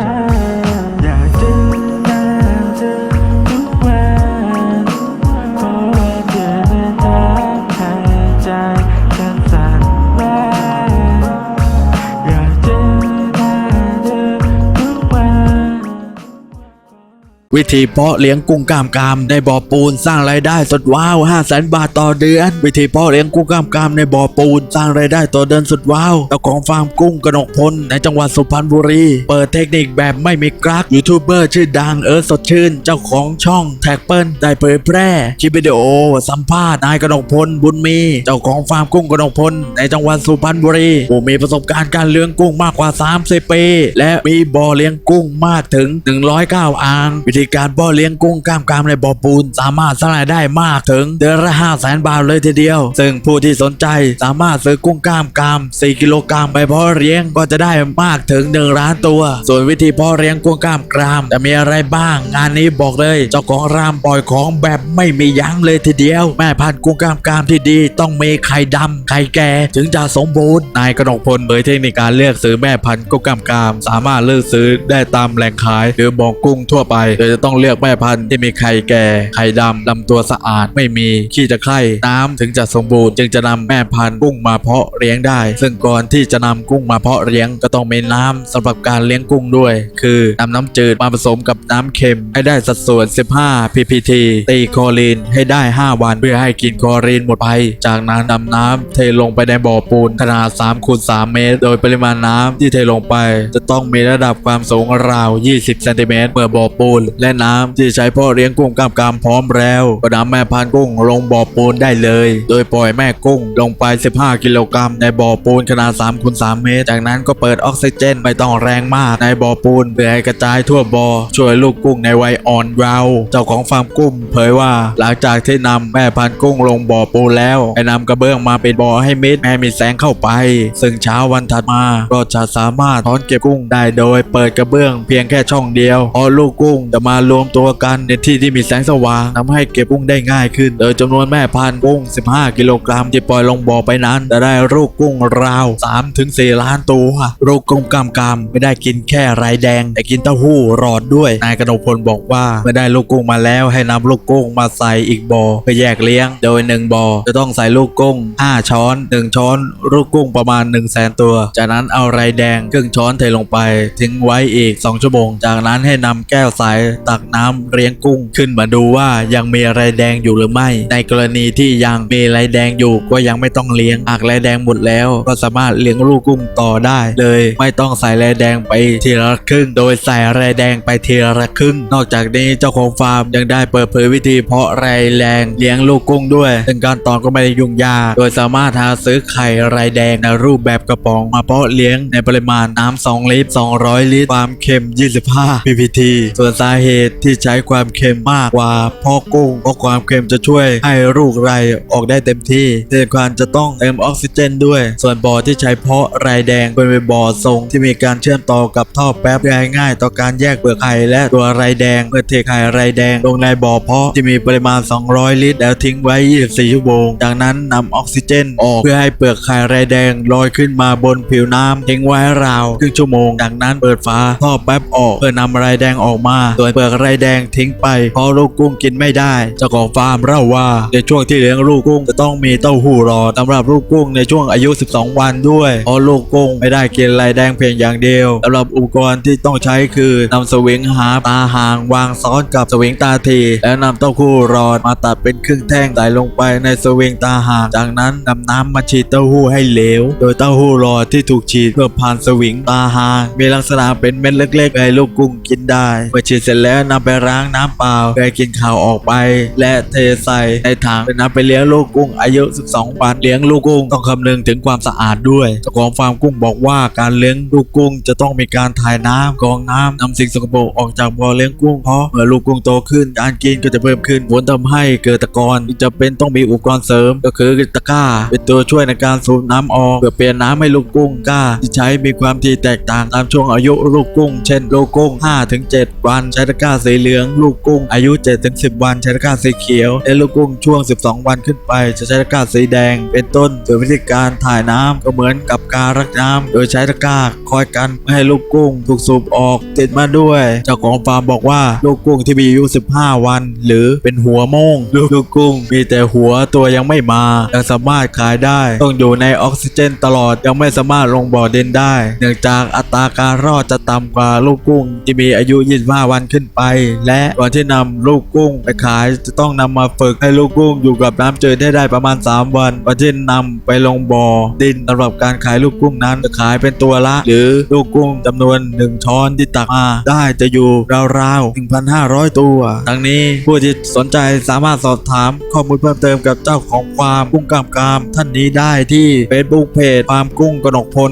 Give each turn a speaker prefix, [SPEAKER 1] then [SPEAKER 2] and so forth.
[SPEAKER 1] ฉั วิธีเพาะ
[SPEAKER 2] เลี้ยงกุ้งกล้ามกรามในบ่อปูนสร้างรายได้สุดว้าว5 0 0แสนบาทต่อเดือน วิธีเพาะเลี้ยงกุ้งกล้ามกรามในบ่อปูนสร้างรายได้ต่อเดือนสุดว้าวเจ้าของฟาร์มกุ้งกนกพลในจังหวัดสุพรรณบุรี เปิดเทคนิคแบบไม่มีกรักยูทูบเบอร์ชื่อดังเอิร์ธสดชื่น เจ้าของช่องแท็กเปิลได้เผยแพร่คลิปวิดีโอ สัมภาษณ์นายกนกพลบุญมี เจ้าของฟาร์มกุ้งกนกพลในจังหวัดสุพรรณบุรีผู้มีประสบการณ์การเลี้ยงกุ้งมากกว่า 30 ปีและมีบ่อเลี้ยงกุ้งมากถึง 109 อ่างวิธีการบ่อเลี้ยงกุ้งกล้ามกรามในบ่อปูน สามารถสร้างรายได้มากถึงเดือนละ5 0 0แสนบาทเลยทีเดียว ซึ่งผู้ที่สนใจสามารถซื้อกุ้งกล้ามกราม 4 กิโลกรัมไปเพาะเลี้ยงก็จะได้มากถึง1ล้านตัว ส่วนวิธีเพาะเลี้ยงกุ้งกล้ามกราม จะมีอะไรบ้าง งานนี้บอกเลย เจ้าของรามปล่อยของแบบไม่มียั้งเลยทีเดียว แม่พันธุ์กุ้งกล้ามกรามที่ดี ต้องมีไข่ดำไข่แก่ถึงจะสมบูรณ์นายกนกพลเผยเทคนิคการเลือกซื้อแม่พันธุ์กุ้งกล้ามกราม สามารถเลือกซื้อได้ตามแหล่งขายหรือบ่อกุ้งทั่วไปโดยจะต้องเลือกแม่พันธุ์ที่มีไข่แก่ไข่ดำลำตัวสะอาดไม่มีขี้ตะไคร่น้ำถึงจะสมบูรณ์ จึงจะนำแม่พันธุ์กุ้งมาเพาะเลี้ยงได้ ซึ่งก่อนที่จะนำกุ้งมาเพาะเลี้ยงก็ต้องมีน้ำสำหรับการเลี้ยงกุ้งด้วย คือนำน้ำจืดมาผสมกับน้ำเค็ม ให้ได้สัดส่วน 15 ppt ตีคอรีนให้ได้ 5 วันเพื่อให้กินคอรีนหมดไป จากนั้นนำน้ำเทลงไปในบ่อปูนขนาด3คูณ3เมตร โดยปริมาณน้ำที่เทลงไป จะต้องมีระดับความสูงราว 20 เซนติเมตรเมื่อบ่อปูนและน้ำที่ใช้เพาะเลี้ยงกุ้งกล้ามกรามพร้อมแล้ว ก็นำแม่พันกุ้งลงบ่อปูนได้เลย โดยปล่อยแม่กุ้งลงไป 15 กิโลกรัมในบ่อปูนขนาด3คูณ3เมตร จากนั้นก็เปิดออกซิเจนไม่ต้องแรงมากในบ่อปูนเพื่อให้กระจายทั่วบ่อช่วยลูกกุ้งในวัยอ่อนเยาว์เจ้าของฟาร์มกุ้งเผยว่า หลังจากที่นำแม่พันกุ้งลงบ่อปูนแล้วให้นำกระเบื้องมาเป็นบ่อให้มิดไม่มีแสงเข้าไป ซึ่งเช้าวันถัดมาก็จะสามารถถอนเก็บกุ้งได้โดยเปิดกระเบื้องเพียงแค่ช่องเดียวพอลูกกุ้งจะมาารวมตัวกันในที่ที่มีแสงสว่างทำให้เก็บกุ้งได้ง่ายขึ้น โดยจำนวนแม่พันธุ์กุ้ง 15 กิโลกรัมที่ปล่อยลงบ่อไปนั้นจะได้ลูกกุ้งราว 3-4 ล้านตัวลูกกุ้งกำกำไม่ได้กินแค่ไรแดง แต่กินเต้าหู้รอดด้วยนายกนกพลบอกว่าเมื่อได้ลูกกุ้งมาแล้วให้นำลูกกุ้งมาใส่อีกบ่อเพื่อแยกเลี้ยง โดยหนึ่งบ่อจะต้องใส่ลูกกุ้ง 5 ช้อน 1 ช้อน ลูกกุ้งประมาณ 1 0 0 0 0แสนตัว จากนั้นเอาไรแดงครึ่งช้อนเทลงไป ทิ้งไว้อีก 2 ชั่วโมง จากนั้นให้นำแก้วใสตักน้ำเลี้ยงกุ้ง ขึ้นมาดูว่ายังมีไรแดงอยู่หรือไม่ ในกรณีที่ยังมีไรแดงอยู่ก็ยังไม่ต้องเลี้ยงหากไรแดงหมดแล้ว ก็สามารถเลี้ยงลูกกุ้งต่อได้ เลยไม่ต้องใส่ไรแดงไปทีละครึ่ง โดยใส่ไรแดงไปทีละครึ่ง นอกจากนี้เจ้าของฟาร์มยังได้เปิดเผยวิธีเพาะไรแดงเลี้ยงลูกกุ้งด้วยซึ่งการตอนก็ไม่ได้ยุ่งยากโดยสามารถหาซื้อไข่ไรแดงในรูปแบบกระป๋องมาเพาะเลี้ยงในปริมาณน้ำ2ลิตร 200 ลิตรความเค็ม 25 ppT ส่วนสาเหตุที่ใช้ความเค็มมากกว่าเพาะกุ้งเพราะความเค็มจะช่วยให้ลูกไรออกได้เต็มที่ที่สำคัญจะต้องเติมออกซิเจนด้วย ส่วนบ่อที่ใช้เพาะไรแดงเป็นบ่อทรงที่มีการเชื่อมต่อกับท่อแป๊บง่ายง่ายต่อการแยกเปลือกไข่และตัวไรแดงเมื่อเทไข่ไรแดงลงในบ่อเพาะที่มีปริมาณ 200 ลิตร แล้วทิ้งไว้ 24 ชั่วโมงจากนั้นนำออกซิเจนออกเพื่อให้เปลือกไข่ไรแดงลอยขึ้นมาบนผิวน้ำทิ้งไว้ราวครึ่งชั่วโมง จากนั้นเปิดฝาท่อแป๊บออกเพื่อนำไรแดงออกมาส่วนเปลือกไรแดงทิ้งไปเพราะลูกกุ้งกินไม่ได้เจ้าของฟาร์มเล่าว่าในช่วงที่เลี้ยงลูกกุ้งจะต้องมีเต้าหู้รอสำหรับลูกกุ้งในช่วงอายุ 12 วันด้วยเพราะลูกกุ้งไม่ได้กินไรแดงเพียงอย่างเดียวสำหรับอุปกรณ์ที่ต้องใช้คือนำสวิงหาตาหางวางซ้อนกับสวิงตาทีแล้วนำเต้าหู้รอมาตัดเป็นครึ่งแท่งใส่ลงไปในสวิงตาหางจากนั้นนำน้ำมาฉีดเต้าหู้ให้เหลว โดยเต้าหู้รอที่ถูกฉีดเพื่อผ่านสวิงตาหางมีลักษณะเป็นเม็ดเล็กๆให้ลูกกุ้งกินได้เมื่อฉีดเสร็จแล้วนำไปล้างน้ำเปล่าเพื่อให้กินข่าวออกไป และเทใส่ในถังเพื่อนำไปเลี้ยงลูกกุ้งอายุ 12 วันเลี้ยงลูกกุ้งต้องคำนึงถึงความสะอาดด้วยเจ้าของฟาร์มกุ้งบอกว่าการเลี้ยงลูกกุ้งจะต้องมีการถ่ายน้ำกรองน้ำนำสิ่งสกปรกออกจากบ่อเลี้ยงกุ้งเพราะเมื่อลูกกุ้งโตขึ้นการกินก็จะเพิ่มขึ้นผลทำให้เกิดตะกอนจะเป็นต้องมีอุปกรณ์เสริม ก็คือตะกร้า เป็นตัวช่วยในการสูบน้ำออกเพื่อเปลี่ยนน้ำให้ลูกกุ้งกล้าที่ใช้มีความถี่แตกต่างตามช่วงอายุลูกกุ้ง เช่นลูกกุ้ง5-7 วันใช้ตะกร้าสีเหลือง ลูกกุ้งอายุ 7-10 วัน ใช้ตะกร้าสีเขียวและลูกกุ้งช่วง 12 วันขึ้นไป จะใช้ตะกร้าสีแดง เป็นต้นส่วนวิธีการถ่ายน้ำก็เหมือนกับการรักน้ำโดยใช้ตะกร้าคอยกันไม่ให้ลูกกุ้งถูกสูบออกติดมาด้วยเจ้าของฟาร์มบอกว่าลูกกุ้งที่มีอายุ 15 วัน หรือเป็นหัวโมงลูกลูกกุ้งมีแต่หัวตัวยังไม่มายังสามารถขายได้ ต้องอยู่ในออกซิเจนตลอดยังไม่สามารถลงบ่อดินได้ เนื่องจากอัตราการรอดจะต่ำกว่าลูกกุ้งที่มีอายุ 25 วันขึ้นไป และก่อนที่นำลูกกุ้งไปขายจะต้องนำมาฝึกให้ลูกกุ้งอยู่กับน้ำจืดให้ได้ประมาณ 3 วันก่อนที่นำไปลงบ่อดินสำหรับการขายลูกกุ้งนั้นจะขายเป็นตัวละ หรือลูกกุ้งจำนวน 1 ช้อนที่ตักมาได้จะอยู่ราวๆ1,500 ตัวทั้งนี้ผู้ที่สนใจสามารถสอบถามข้อมูลเพิ่มเติมกับเจ้าของฟามกุ้งกามกามท่านนี้ได้ที่ Facebook เพจฟามกุ้งกนกพล